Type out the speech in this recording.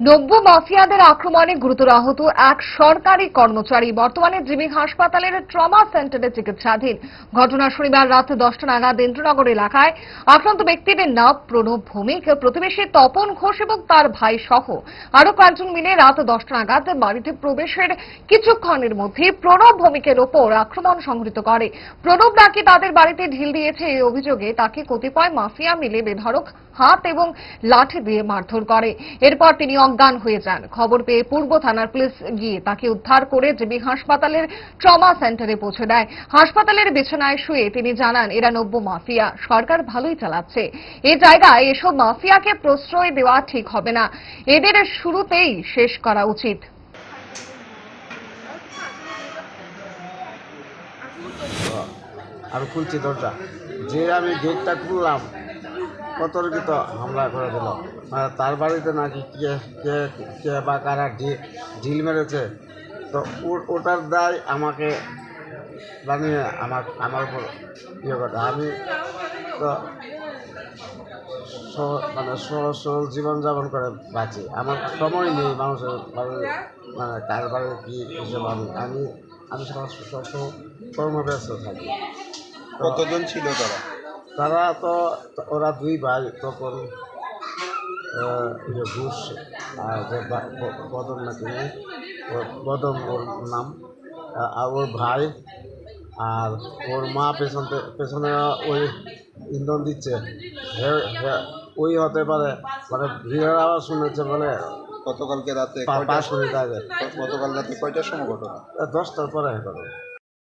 নব্য মাফিয়াদের আক্রমণে গুরুতর আহত এক সরকারি কর্মচারী বর্তমানে জিবি হাসপাতালের ট্রমা সেন্টারে চিকিৎসাধীন। ঘটনা শনিবার রাত দশটা নাগাদ ইন্দ্রনগর এলাকায়। আক্রান্ত ব্যক্তির নাম প্রণব ভৌমিক, প্রতিবেশী তপন ঘোষ এবং তার ভাই সহ। আরও কয়েকজন মিলে রাত দশটা নাগাদ বাড়িতে প্রবেশের কিছুক্ষণের মধ্যে প্রণব ভৌমিকের ওপর আক্রমণ সংঘটিত করে। প্রণব নাকি তাদের বাড়িতে ঢিল দিয়েছে এই অভিযোগে তাকে কতিপয় মাফিয়া মিলে বেধড়ক হাত এবং লাঠি দিয়ে মারধর করে। এরপর তিনি অজ্ঞান হয়ে যান। খবর পেয়ে পূর্ব থানার পুলিশ গিয়ে তাকে উদ্ধার করে জিবি হাসপাতালের ট্রমা সেন্টারে পৌঁছে দেয়। হাসপাতালের বিছানায় শুয়ে তিনি জানান, এরা নব্য মাফিয়া। সরকার ভালোই চালাচ্ছে। এ জায়গায় এসব মাফিয়াকে প্রশ্রয় দেওয়া ঠিক হবে না। এদের শুরুতেই শেষ করা উচিত। আর খুলছি দরজা। যে আমি গেটটা খুললাম কতর্কিত হামলা করে দিল। মানে তার বাড়িতে নাকি কে কে কে বা কারা ঢিল মেরেছে? তো ওটার দায় আমাকে বানিয়ে আমার আমার উপর ইয়ে করে আমি তো মানে সহজ সরল জীবনযাপন করে বাঁচি। আমার সময় নেই মানুষের মানে কার বাড়ি কী হিসেবে আমি আমি আমি সবসময় কর্মব্যস্ত থাকি। কতজন ছিল তারা? তারা তো ওরা দুই ভাই তখন ইয়ে ঘুষ আর যে বা- ব- বদন নাকি নেই ওর নাম আর ওর ভাই আর ওর মা পেছন পেছনে ওই ইন্ধন দিচ্ছে। ওই হতে পারে মানে ভিড়ের আওয়াজ শুনেছে বলে গতকালকে রাতে পাঁচ মিনিট আগে গতকাল রাতে কয়টার সময় ঘটনা? দশটার পরে করে